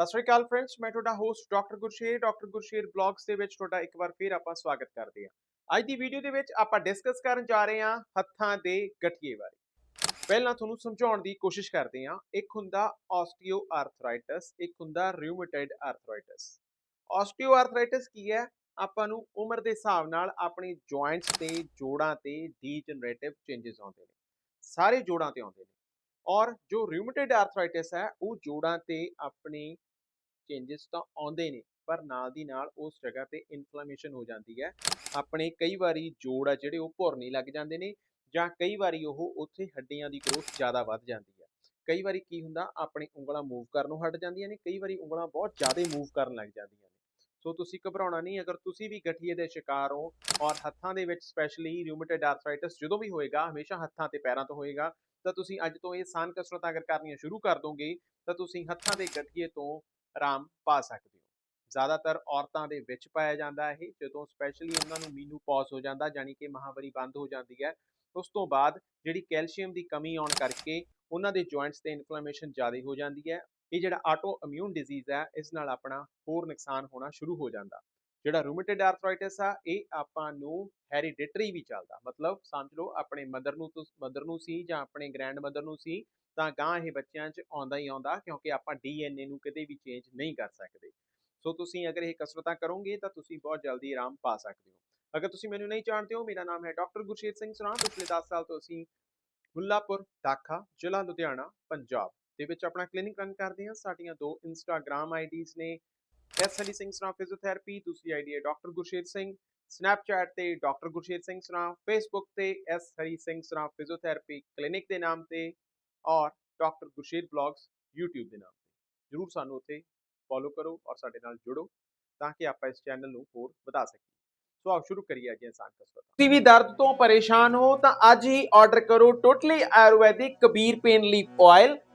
ਸਤਿ ਸ਼੍ਰੀ ਅਕਾਲ ਫਰੈਂਡਸ ਮੈਂ ਤੁਹਾਡਾ host doctor Gursher doctor Gursher blogs ਦੇ ਵਿੱਚ ਤੁਹਾਡਾ ਇੱਕ ਵਾਰ ਫੇਰ ਆਪਾਂ ਸਵਾਗਤ ਕਰਦੇ ਹਾਂ। ਅੱਜ ਦੀ ਵੀਡੀਓ ਦੇ ਵਿੱਚ ਆਪਾਂ ਡਿਸਕਸ ਕਰਨ ਜਾ ਰਹੇ ਹਾਂ ਹੱਥਾਂ ਦੇ ਗਠੀਏ ਬਾਰੇ। ਪਹਿਲਾਂ ਤੁਹਾਨੂੰ ਸਮਝਾਉਣ ਦੀ ਕੋਸ਼ਿਸ਼ ਕਰਦੇ ਹਾਂ, ਇੱਕ ਹੁੰਦਾ ਆਸਟੀਓਆਰਥਰਾਈਟਿਸ ਇੱਕ ਹੁੰਦਾ ਰਿਊਮੇਟਾਇਡ ਆਰਥਰਾਈਟਿਸ ਆਸਟੀਓਆਰਥਰਾਈਟਿਸ ਕੀ ਹੈ? ਆਪਾਂ ਨੂੰ ਉਮਰ ਦੇ ਹਿਸਾਬ ਨਾਲ ਆਪਣੇ ਜੁਆਇੰਟਸ ਤੇ, ਜੋੜਾਂ ਤੇ ਡੀਜਨਰੇਟਿਵ ਚੇਂजेस ਆਉਂਦੇ ਨੇ। ਸਾਰੇ ਜੋੜਾਂ ਤੇ ਆਉਂਦੇ ਨੇ। ਔਰ ਜੋ ਰਿਊਮੇਟਾਇਡ ਆਰਥਰਾਈਟਿਸ ਹੈ, ਉਹ ਜੋੜਾਂ ਤੇ ਆਪਣੇ ਚੇਂजेस ਤਾਂ ਆਉਂਦੇ ਨੇ, ਪਰ ਨਾਲ ਦੀ ਨਾਲ ਉਸ ਜਗ੍ਹਾ ਤੇ ਇਨਫਲੇਮੇਸ਼ਨ ਹੋ ਜਾਂਦੀ ਹੈ। ਆਪਣੇ ਕਈ ਵਾਰੀ ਜੋੜ ਆ ਜਿਹੜੇ ਉਹ ਭੁਰਨੀ ਲੱਗ ਜਾਂਦੇ ਨੇ ਜਾਂ ਕਈ ਵਾਰੀ ਉਹ ਉੱਥੇ ਹੱਡੀਆਂ ਦੀ ਗਰੋਥ ਜ਼ਿਆਦਾ ਵੱਧ ਜਾਂਦੀ ਹੈ। ਕਈ ਵਾਰੀ ਕੀ ਹੁੰਦਾ, ਆਪਣੀ ਉਂਗਲਾਂ ਮੂਵ ਕਰਨੋਂ ਹਟ ਜਾਂਦੀਆਂ ਨੇ, ਕਈ ਵਾਰੀ ਉਂਗਲਾਂ ਬਹੁਤ ਜ਼ਿਆਦਾ ਮੂਵ ਕਰਨ ਲੱਗ ਜਾਂਦੀਆਂ ਨੇ। ਸੋ ਤੁਸੀਂ ਘਬਰਾਉਣਾ ਨਹੀਂ, ਅਗਰ ਤੁਸੀਂ ਵੀ ਗਠੀਏ ਦੇ ਸ਼ਿਕਾਰ ਹੋ ਔਰ ਹੱਥਾਂ ਦੇ ਵਿੱਚ ਸਪੈਸ਼ਲੀ ਰਿਊਮੇਟਾਇਡ ਆਰਥਰਾਈਟਿਸ ਜਦੋਂ ਵੀ ਹੋਏਗਾ, ਹਮੇਸ਼ਾ ਹੱਥਾਂ ਤੇ ਪੈਰਾਂ ਤੋਂ ਹੋਏਗਾ, ਤਾਂ ਤੁਸੀਂ ਅੱਜ ਤੋਂ ਇਹ ਆਸਾਨ ਕਸਰਤਾਂ ਅਗਰ ਕਰਨੀਆਂ ਸ਼ੁਰੂ ਕਰ ਦੋਗੇ, ਤਾਂ ਤੁਸੀਂ ਹੱਥਾਂ ਦੇ ਗਠੀਏ ਤੋਂ ਆਰਾਮ ਪਾ ਸਕਦੇ ਹੋ। ਜ਼ਿਆਦਾਤਰ ਔਰਤਾਂ ਦੇ ਵਿੱਚ ਪਾਇਆ ਜਾਂਦਾ ਇਹ, ਜਦੋਂ ਸਪੈਸ਼ਲੀ ਉਹਨਾਂ ਨੂੰ ਮੀਨੂ ਪੌਜ਼ ਹੋ ਜਾਂਦਾ ਯਾਨੀ ਕਿ ਮਹਾਵਰੀ ਬੰਦ ਹੋ ਜਾਂਦੀ ਹੈ, ਉਸ ਤੋਂ ਬਾਅਦ ਜਿਹੜੀ ਕੈਲਸ਼ੀਅਮ ਦੀ ਕਮੀ ਆਉਣ ਕਰਕੇ ਉਹਨਾਂ ਦੇ ਜੁਆਇੰਟਸ ਤੇ ਇਨਫਲੇਮੇਸ਼ਨ ਜ਼ਿਆਦਾ ਹੋ ਜਾਂਦੀ ਹੈ। ਇਹ ਜਿਹੜਾ ਆਟੋ ਇਮਿਊਨ ਡਿਜ਼ੀਜ਼ ਹੈ, ਇਸ ਨਾਲ ਆਪਣਾ ਹੋਰ ਨੁਕਸਾਨ ਹੋਣਾ ਸ਼ੁਰੂ ਹੋ ਜਾਂਦਾ। ਜਿਹੜਾ ਰੂਮੇਟਿਡ ਆਰਥਰਾਈਟਿਸ ਆ, ਇਹ ਆਪਾਂ ਨੂੰ ਹੈਰੀਡਿਟਰੀ ਵੀ ਚੱਲਦਾ। ਮਤਲਬ ਸਮਝ ਲਓ ਆਪਣੇ ਮਦਰ ਨੂੰ ਮਦਰ ਨੂੰ ਸੀ ਜਾਂ ਆਪਣੇ ਗ੍ਰੈਂਡ ਮਦਰ ਨੂੰ ਸੀ, ਤਾਂ ਗਾਂ ਇਹ ਬੱਚਿਆਂ 'ਚ ਆਉਂਦਾ ਹੀ ਆਉਂਦਾ ਕਿਉਂਕਿ ਆਪਾਂ ਡੀਐਨਏ ਨੂੰ ਕਦੇ ਵੀ ਚੇਂਜ ਨਹੀਂ ਕਰ ਸਕਦੇ। ਸੋ ਤੁਸੀਂ ਅਗਰ ਇਹ ਕਸਰਤਾਂ ਕਰੋਗੇ ਤਾਂ ਤੁਸੀਂ ਬਹੁਤ ਜਲਦੀ ਆਰਾਮ ਪਾ ਸਕਦੇ ਹੋ। ਅਗਰ ਤੁਸੀਂ ਮੈਨੂੰ ਨਹੀਂ ਜਾਣਦੇ ਹੋ, ਮੇਰਾ ਨਾਮ ਹੈ ਡਾਕਟਰ ਗੁਰਸ਼ੇਰ ਸਿੰਘ ਸਰਾਂ ਪਿਛਲੇ 10 ਸਾਲ ਤੋਂ ਅਸੀਂ ਹੁੱਲਾਪੁਰ ਦਾਖਾ ਜ਼ਿਲ੍ਹਾ ਲੁਧਿਆਣਾ, ਪੰਜਾਬ ਦੇ ਵਿੱਚ ਆਪਣਾ ਕਲੀਨਿਕ ਰਨ ਕਰਦੇ ਹਾਂ। ਸਾਡੀਆਂ ਦੋ ਇੰਸਟਾਗ੍ਰam ਆਈਡੀਜ਼ ਨੇ ਐਸ ਸਿੰਘ ਸਰਾਂ ਫਿਜ਼ੀਓਥੈਰੇਪੀ ਦੂਸਰੀ ਆਈਡੀ ਹੈ ਡਾਕਟਰ ਗੁਰਸ਼ੇਰ ਸਿੰਘ ਸਨੈਪਚੈਟ ਤੇ ਡਾਕਟਰ ਗੁਰਸ਼ੇਰ ਸਿੰਘ ਸਰਾਂ ਫੇਸਬੁੱਕ ਤੇ S Hari Singh Sran physiotherapy clinic ਦੇ ਨਾਮ ਤੇ ਔਰ ਡਾਕਟਰ ਗੁਰਸ਼ੇਰ ਬਲੌਗਸ YouTube ਦੇ ਨਾਮ ਤੇ। ਜਰੂਰ ਸਾਨੂੰ ਉੱਥੇ ਫੋਲੋ ਕਰੋ ਔਰ ਸਾਡੇ ਨਾਲ ਜੁੜੋ ਤਾਂ ਕਿ ਆਪਾਂ ਇਸ ਚੈਨਲ ਨੂੰ ਹੋਰ ਵਧਾ ਸਕੀਏ। ਸੋ ਆਓ ਸ਼ੁਰੂ ਕਰੀਏ ਅੱਜ ਆਸਾਨ ਕਸਰਤ ਤੁਸੀਂ ਵੀ ਦਰਦ ਤੋਂ ਪਰੇਸ਼ਾਨ ਹੋ ਤਾਂ ਅੱਜ ਹੀ ਆਰਡਰ ਕਰੋ totally Ayurvedic Kabir pain leaf oil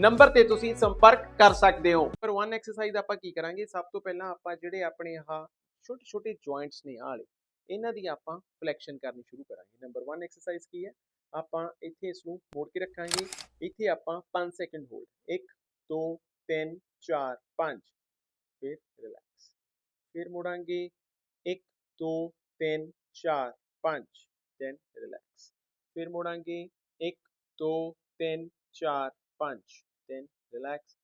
number ਤੇ ਤੁਸੀਂ ਸੰਪਰਕ ਕਰ ਸਕਦੇ ਹੋ। ਪਰ ਵਨ ਐਕਸਰਸਾਈਜ਼ ਆਪਾਂ ਕੀ ਕਰਾਂਗੇ? ਸਭ ਤੋਂ ਪਹਿਲਾਂ ਆਪਾਂ ਜਿਹੜੇ ਆਪਣੇ ਆਹ ਛੋਟੇ ਛੋਟੇ ਜੁਆਇੰਟਸ ਨੇ ਆਲੇ ਇਹਨਾਂ ਦੀ ਆਪਾਂ ਫਲੈਕਸ਼ਨ ਕਰਨੀ ਸ਼ੁਰੂ ਕਰਾਂਗੇ। ਨੰਬਰ 1 ਐਕਸਰਸਾਈਜ਼ ਕੀ ਹੈ? ਆਪਾਂ ਇੱਥੇ ਇਸ ਨੂੰ ਮੋੜ ਕੇ ਰੱਖਾਂਗੇ। ਇੱਥੇ ਆਪਾਂ 5 ਸੈਕਿੰਡ ਹੋਲਡ 1 2 3 4 5 ਫਿਰ ਰਿਲੈਕਸ ਫਿਰ ਮੋੜਾਂਗੇ। 1 2 3 4 5 then ਰਿਲੈਕਸ ਫਿਰ ਮੋੜਾਂਗੇ। 1 2 3 4 5 then ਰਿਲੈਕਸ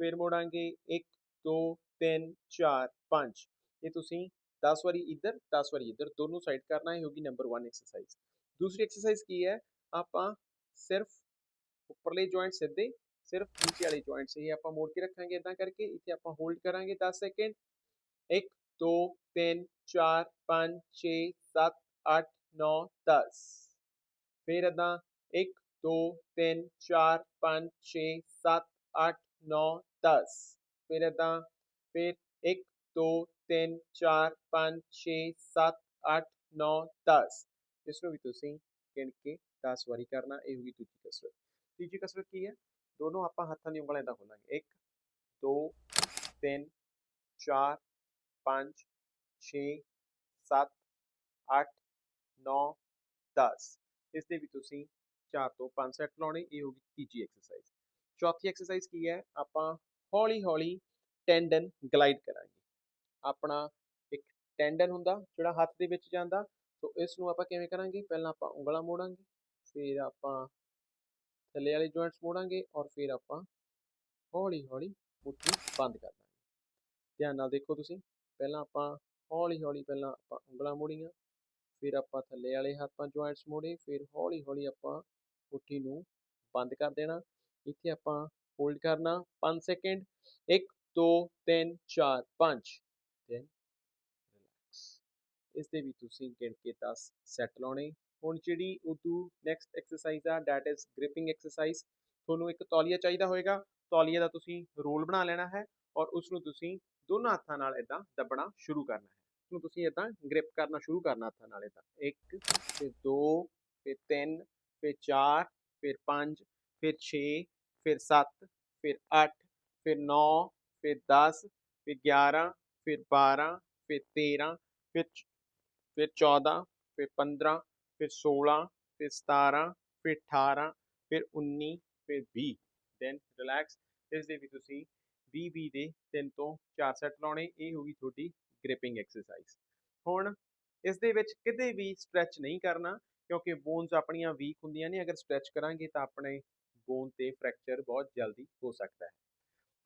ਫਿਰ ਮੋੜਾਂਗੇ 1 2 3 4 5 ਇਹ ਤੁਸੀਂ 10 ਵਾਰੀ ਇੱਧਰ 10 ਵਾਰੀ ਇੱਧਰ ਦੋਨੋਂ ਸਾਈਡ ਕਰਨਾ ਹੈ ਹੋਗੀ ਨੰਬਰ 1 ਐਕਸਰਸਾਈਜ਼ ਦੂਸਰੀ ਐਕਸਰਸਾਈਜ਼ ਕੀ ਹੈ ਆਪਾਂ ਸਿਰਫ ਉੱਪਰਲੇ ਜੁਆਇੰਟ ਸਿੱਧੇ ਸਿਰਫ ਨੀਚੇ ਵਾਲੇ ਜੁਆਇੰਟਸ ਇਹ ਆਪਾਂ ਮੋੜ ਕੇ ਰੱਖਾਂਗੇ ਇਦਾਂ ਕਰਕੇ ਇੱਥੇ ਆਪਾਂ ਹੋਲਡ ਕਰਾਂਗੇ 10 ਸੈਕਿੰਡ 1 2 3 4 5 6 7 8 9 10 ਫਿਰ ਇਦਾਂ 1 2 3 4 5 6 7 8 9 10 ਫਿਰ ਇਦਾਂ ਫਿਰ 1 2 3 4 5 6 7 8 9 10 ਇਸ ਨੂੰ ਵੀ ਤੁਸੀਂ ਗਿਣ ਕੇ 10 ਵਾਰੀ ਕਰਨਾ ਇਹ ਹੋਗੀ ਦੂਜੀ ਕਸਰਤ ਤੀਜੀ ਕਸਰਤ ਕੀ ਹੈ ਦੋਨੋਂ ਆਪਾਂ ਹੱਥਾਂ ਦੀ ਉਂਗਲਾਂ ਇਦਾਂ ਖੋਲਾਂਗੇ 1 2 3 4 5 6 7 8 9 10 ਇਸ ਦੇ ਵੀ ਤੁਸੀਂ 4 ਤੋਂ 5 ਸੈੱਟ ਲਾਉਣੇ, ਇਹ ਹੋ ਗਈ ਤੀਜੀ ਐਕਸਰਸਾਈਜ਼ ਚੌਥੀ ਐਕਸਰਸਾਈਜ਼ ਕੀ ਹੈ? ਆਪਾਂ ਹੌਲੀ ਹੌਲੀ ਟੈਂਡਨ ਗਲਾਈਡ ਕਰਾਂਗੇ। ਆਪਣਾ ਇੱਕ ਟੈਂਡਨ ਹੁੰਦਾ, ਜਿਹੜਾ ਹੱਥ ਦੇ ਵਿੱਚ ਜਾਂਦਾ, ਸੋ ਇਸ ਨੂੰ ਆਪਾਂ ਕਿਵੇਂ ਕਰਾਂਗੇ? ਪਹਿਲਾਂ ਆਪਾਂ ਉਂਗਲਾਂ ਮੋੜਾਂਗੇ, ਫਿਰ ਆਪਾਂ ਥੱਲੇ ਵਾਲੇ ਜੁਆਇੰਟਸ ਮੋੜਾਂਗੇ ਔਰ ਫਿਰ ਆਪਾਂ ਹੌਲੀ ਹੌਲੀ ਮੁੱਠੀ ਬੰਦ ਕਰ ਦਾਂਗੇ। ਧਿਆਨ ਨਾਲ ਦੇਖੋ ਤੁਸੀਂ, ਪਹਿਲਾਂ ਆਪਾਂ ਹੌਲੀ ਹੌਲੀ ਪਹਿਲਾਂ ਆਪਾਂ ਉਂਗਲਾਂ ਮੋੜੀਆਂ, ਫਿਰ ਆਪਾਂ ਥੱਲੇ ਵਾਲੇ ਹੱਥਾਂ ਜੁਆਇੰਟਸ ਮੋੜੇ, ਫਿਰ ਹੌਲੀ ਹੌਲੀ ਆਪਾਂ ਮੁੱਠੀ ਨੂੰ ਬੰਦ ਕਰ ਦੇਣਾ। ਇੱਥੇ ਆਪਾਂ ਹੋਲਡ ਕਰਨਾ 5 ਸੈਕਿੰਡ 1 2 3 4 5 then ਰਿਲੈਕਸ ਇਸ ਦੇ ਵੀ ਤੁਸੀਂ ਗਿਣ ਕੇ 10 ਸੈੱਟ ਲਾਉਣੇ। ਹੁਣ ਜਿਹੜੀ ਉਦੋਂ ਨੈਕਸਟ ਐਕਸਰਸਾਈਜ਼ ਆ ਦੈਟ ਇਜ਼ ਗ੍ਰਿਪਿੰਗ ਐਕਸਰਸਾਈਜ਼ ਤੁਹਾਨੂੰ ਇੱਕ ਤੌਲੀਆ ਚਾਹੀਦਾ ਹੋਏਗਾ। ਤੌਲੀਆ ਦਾ ਤੁਸੀਂ ਰੋਲ ਬਣਾ ਲੈਣਾ ਹੈ ਔਰ ਉਸ ਨੂੰ ਤੁਸੀਂ ਦੋਨਾਂ ਹੱਥਾਂ ਨਾਲ ਇਦਾਂ ਦੱਬਣਾ ਸ਼ੁਰੂ ਕਰਨਾ ਹੈ। ਨੂੰ ਤੁਸੀਂ ਇਦਾਂ ਗ੍ਰਿਪ ਕਰਨਾ ਸ਼ੁਰੂ ਕਰਨਾ ਹੱਥਾਂ ਨਾਲ ਇਦਾਂ 1 ਫਿਰ 2 ਫਿਰ 3 ਫਿਰ 4 ਫਿਰ 5 ਫਿਰ 6 ਫਿਰ 7 ਫਿਰ 8 ਫਿਰ 9 ਫਿਰ 10 ਫਿਰ 11 ਫਿਰ 12 ਫਿਰ 13 ਫਿਰ ਫਿਰ 14 ਫਿਰ 15 ਫਿਰ 16 ਫਿਰ 17 ਫਿਰ 18 ਫਿਰ 19 ਫਿਰ 20 ਦੈਨ ਰਿਲੈਕਸ ਇਸ ਦੇ ਵੀ ਤੁਸੀਂ 20 20 ਦੇ 3 ਤੋਂ 4 ਸੈੱਟ ਲਾਉਣੇ, ਇਹ ਹੋਗੀ ਤੁਹਾਡੀ ਗ੍ਰਿਪਿੰਗ ਐਕਸਰਸਾਈਜ਼ ਹੁਣ ਇਸ ਦੇ ਵਿੱਚ ਕਿਤੇ ਵੀ ਸਟ੍ਰੈਚ ਨਹੀਂ ਕਰਨਾ, ਕਿਉਂਕਿ ਬੋਨਸ ਆਪਣੀਆਂ ਵੀਕ ਹੁੰਦੀਆਂ ਨੇ, ਅਗਰ ਸਟ੍ਰੈਚ ਕਰਾਂਗੇ ਤਾਂ ਆਪਣੇ ਬੋਨ ਤੇ ਫ੍ਰੈਕਚਰ ਬਹੁਤ ਜਲਦੀ ਹੋ ਸਕਦਾ ਹੈ।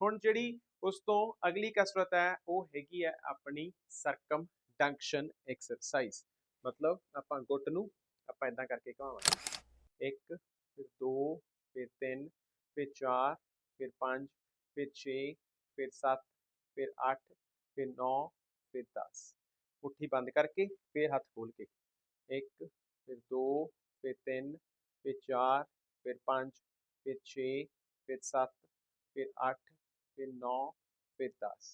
ਹੁਣ ਜਿਹੜੀ ਉਸ ਤੋਂ ਅਗਲੀ ਕਸਰਤ ਹੈ, ਉਹ ਹੈਗੀ ਹੈ ਆਪਣੀ ਸਰਕਮ ਡੰਕਸ਼ਨ ਐਕਸਰਸਾਈਜ਼ ਮਤਲਬ ਆਪਾਂ ਗੁੱਟ ਨੂੰ, ਆਪਾਂ ਇਦਾਂ ਕਰਕੇ ਘੁਮਾਵਾਂਗੇ। 1 ਫਿਰ 2 ਫਿਰ 3 ਫਿਰ 4 ਫਿਰ 5 ਫਿਰ 6 ਫਿਰ 7 ਫਿਰ 8 ਫਿਰ 9 ਫਿਰ 10 ਮੁੱਠੀ ਬੰਦ ਕਰਕੇ ਫਿਰ ਹੱਥ ਖੋਲ ਕੇ। 1 ਫਿਰ 2 ਫਿਰ 3 ਫਿਰ 4 ਫਿਰ 5 ਫਿਰ 6 ਫਿਰ 7 ਫਿਰ 8 ਫਿਰ 9 ਫਿਰ 10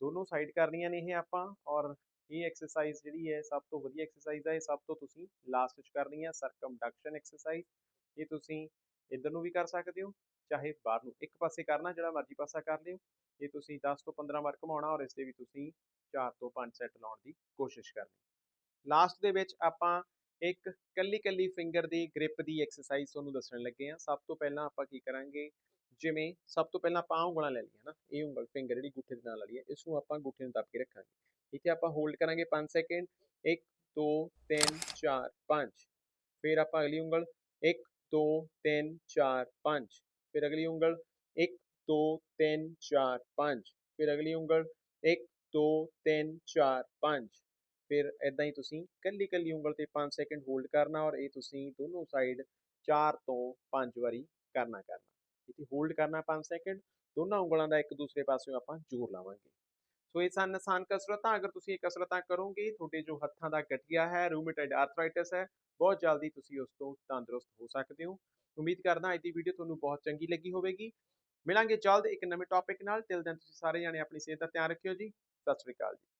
ਦੋਨੋਂ ਸਾਈਡ ਕਰਨੀਆਂ ਨੇ ਇਹ ਆਪਾਂ ਔਰ ਇਹ ਐਕਸਰਸਾਈਜ਼ ਜਿਹੜੀ ਹੈ, ਸਭ ਤੋਂ ਵਧੀਆ ਐਕਸਰਸਾਈਜ਼ ਹੈ ਇਹ ਸਭ ਤੋਂ ਤੁਸੀਂ ਲਾਸਟ ਵਿੱਚ ਕਰਨੀ ਹੈ ਸਰਕਮਡਕਸ਼ਨ ਐਕਸਰਸਾਈਜ਼ ਇਹ ਤੁਸੀਂ ਇੱਧਰ ਨੂੰ ਵੀ ਕਰ ਸਕਦੇ ਹੋ, ਚਾਹੇ ਬਾਹਰ ਨੂੰ। ਇੱਕ ਪਾਸੇ ਕਰਨਾ, ਜਿਹੜਾ ਮਰਜ਼ੀ ਪਾਸਾ ਕਰ ਲਿਓ। ਇਹ ਤੁਸੀਂ 10 ਤੋਂ 15 ਵਾਰ ਘੁਮਾਉਣਾ ਔਰ ਇਸ ਦੇ ਵੀ ਤੁਸੀਂ 4 ਤੋਂ 5 ਸੈੱਟ ਲਾਉਣ ਦੀ ਕੋਸ਼ਿਸ਼ ਕਰਨੀ। ਲਾਸਟ ਦੇ ਵਿੱਚ ਆਪਾਂ ਇੱਕ ਕੱਲੀ ਕੱਲੀ ਫਿੰਗਰ ਦੀ ਗ੍ਰਿਪ ਦੀ ਐਕਸਰਸਾਈਜ਼ ਤੁਹਾਨੂੰ ਦੱਸਣ ਲੱਗੇ ਆ ਸਭ ਤੋਂ ਪਹਿਲਾਂ ਆਪਾਂ ਕੀ ਕਰਾਂਗੇ? ਜਿਵੇਂ ਸਭ ਤੋਂ ਪਹਿਲਾਂ ਆਪਾਂ ਉਂਗਲਾਂ ਲੈ ਲਈਆਂ ਨਾ, ਇਹ ਉਂਗਲ ਫਿੰਗਰ ਜਿਹੜੀ ਗੁੱਠੇ ਦੇ ਨਾਲ ਵਾਲੀ ਹੈ ਇਸ ਨੂੰ ਆਪਾਂ ਗੁੱਠੇ ਨੂੰ ਦੱਬ ਕੇ ਰੱਖਾਂਗੇ। ਇੱਥੇ ਆਪਾਂ ਹੋਲਡ ਕਰਾਂਗੇ 5 ਸੈਕਿੰਡ 1 2 3 4 5 ਫਿਰ ਆਪਾਂ ਅਗਲੀ ਉਂਗਲ 1 2 3 4 5 ਫਿਰ ਅਗਲੀ ਉਂਗਲ 1 2 3 4 5 ਫਿਰ ਅਗਲੀ ਉਂਗਲ 1 2 3 4 5 ਫਿਰ ਇਦਾਂ ਹੀ ਤੁਸੀਂ ਕੱਲੀ ਕੱਲੀ ਉਂਗਲ ਤੇ 5 ਸੈਕਿੰਡ ਹੋਲਡ ਕਰਨਾ ਔਰ ਇਹ ਤੁਸੀਂ ਦੋਨੋਂ ਸਾਈਡ 4 ਤੋਂ 5 ਵਾਰੀ ਕਰਨਾ ਕਰਨਾ। ਇੱਥੇ ਹੋਲਡ ਕਰਨਾ 5 ਸੈਕਿੰਡ ਦੋਨਾਂ ਉਂਗਲਾਂ ਦਾ ਇੱਕ ਦੂਸਰੇ ਪਾਸਿਓਂ ਆਪਾਂ ਜ਼ੋਰ ਲਾਵਾਂਗੇ। ਸੋ ਇਹ ਸਨ ਆਸਾਨ ਕਸਰਤਾਂ, ਅਗਰ ਤੁਸੀਂ ਇਹ ਕਸਰਤਾਂ ਕਰੋਗੇ, ਤੁਹਾਡੇ ਜੋ ਹੱਥਾਂ ਦਾ ਗਠੀਆ ਹੈ ਰੂਮੇਟਾਇਡ ਆਰਥਰਾਈਟਿਸ ਹੈ, ਬਹੁਤ ਜਲਦੀ ਤੁਸੀਂ ਉਸ ਤੋਂ ਤੰਦਰੁਸਤ ਹੋ ਸਕਦੇ ਹੋ। ਉਮੀਦ ਕਰਦਾ ਅੱਜ ਦੀ ਵੀਡੀਓ ਤੁਹਾਨੂੰ ਬਹੁਤ ਚੰਗੀ ਲੱਗੀ ਹੋਵੇਗੀ। ਮਿਲਾਂਗੇ ਜਲਦ ਇੱਕ ਨਵੇਂ ਟੌਪਿਕ ਨਾਲ। ਟਿਲ ਦੈਨ ਤੁਸੀਂ ਸਾਰੇ ਜਾਣੇ ਆਪਣੀ ਸਿਹਤ ਦਾ ਧਿਆਨ ਰੱਖਿਓ ਜੀ। ਸਤਿ ਸ਼੍ਰੀ ਅਕਾਲ ਜੀ।